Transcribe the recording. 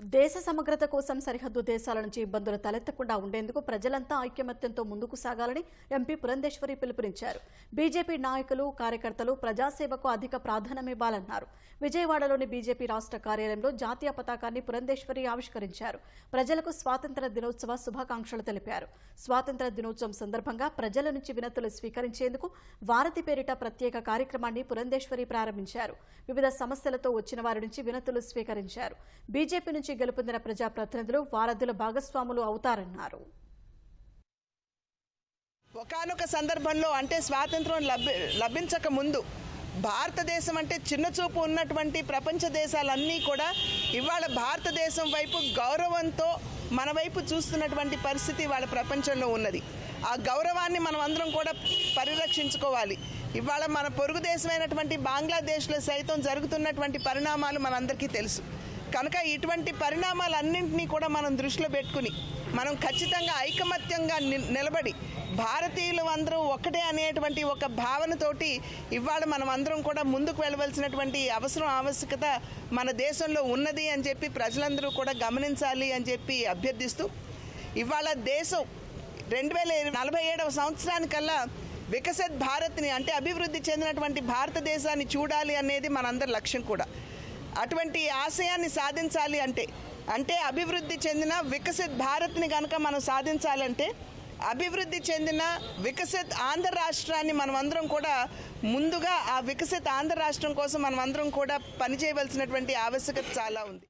దేశ సమగ్రత కోసం సరిహద్దు దేశాల నుంచి ఇబ్బందులు తలెత్తకుండా ఉండేందుకు ప్రజలంతా ఐక్యమత్యంతో ముందుకు సాగాలని ఎంపీ పురంధేశ్వరి పిలుపునిచ్చారు. బీజేపీ నాయకులు కార్యకర్తలు ప్రజాసేవకు అధిక ప్రాధాన్యమివ్వాలన్నారు విజయవాడలోని బీజేపీ రాష్ట్ర కార్యాలయంలో జాతీయ పతాకాన్ని పురంధేశ్వరి ఆవిష్కరించారు. ప్రజలకు స్వాతంత్ర దినోత్సవ శుభాకాంక్షలు తెలిపారు. స్వాతంత్ర దినోత్సవం సందర్భంగా ప్రజల నుంచి వినతులు స్వీకరించేందుకు వారధి పేరిట ప్రత్యేక కార్యక్రమాన్ని పురంధేశ్వరి ప్రారంభించారు. వివిధ సమస్యలతో వచ్చిన వారి నుంచి వినతులు స్వీకరించారు. బీజేపీ నుంచి గెలుపొందిన ప్రజాప్రతినిధులు వారధుల భాగస్వాములు అవుతారన్నారు. ఒకానొక సందర్భంలో అంటే స్వాతంత్రం లభి లభించక ముందు భారతదేశం అంటే చిన్న చూపు ఉన్నటువంటి ప్రపంచ దేశాలన్నీ కూడా ఇవాళ భారతదేశం వైపు గౌరవంతో మన వైపు చూస్తున్నటువంటి పరిస్థితి వాళ్ళ ప్రపంచంలో ఉన్నది. ఆ గౌరవాన్ని మనం అందరం కూడా పరిరక్షించుకోవాలి. ఇవాళ మన పొరుగు దేశమైనటువంటి బంగ్లాదేశ్లో సైతం జరుగుతున్నటువంటి పరిణామాలు మనందరికీ తెలుసు. కనుక ఇటువంటి పరిణామాలన్నింటినీ కూడా మనం దృష్టిలో పెట్టుకుని మనం ఖచ్చితంగా ఐకమత్యంగా ని- నిలబడి భారతీయులు అందరూ ఒకటే అనేటువంటి ఒక భావనతోటి ఇవాళ మనం అందరం కూడా ముందుకు వెళ్ళవలసినటువంటి అవసరం ఆవశ్యకత మన దేశంలో ఉన్నది అని చెప్పి ప్రజలందరూ కూడా గమనించాలి అని చెప్పి అభ్యర్థిస్తూ ఇవాళ దేశం రెండు వేల నలభై ఏడవ సంవత్సరానికల్లా వికసిత్ భారత్ని అంటే అభివృద్ధి చెందినటువంటి భారతదేశాన్ని చూడాలి అనేది మనందరి లక్ష్యం కూడా. అటువంటి ఆశయాన్ని సాధించాలి అంటే అంటే అభివృద్ధి చెందిన వికసిత్ భారత్ని కనుక మనం సాధించాలంటే అభివృద్ధి చెందిన వికసిత్ ఆంధ్ర రాష్ట్రాన్ని మనం అందరం కూడా ముందుగా ఆ వికసిత్ ఆంధ్ర రాష్ట్రం కోసం మనం అందరం కూడా పనిచేయవలసినటువంటి ఆవశ్యకత చాలా ఉంది.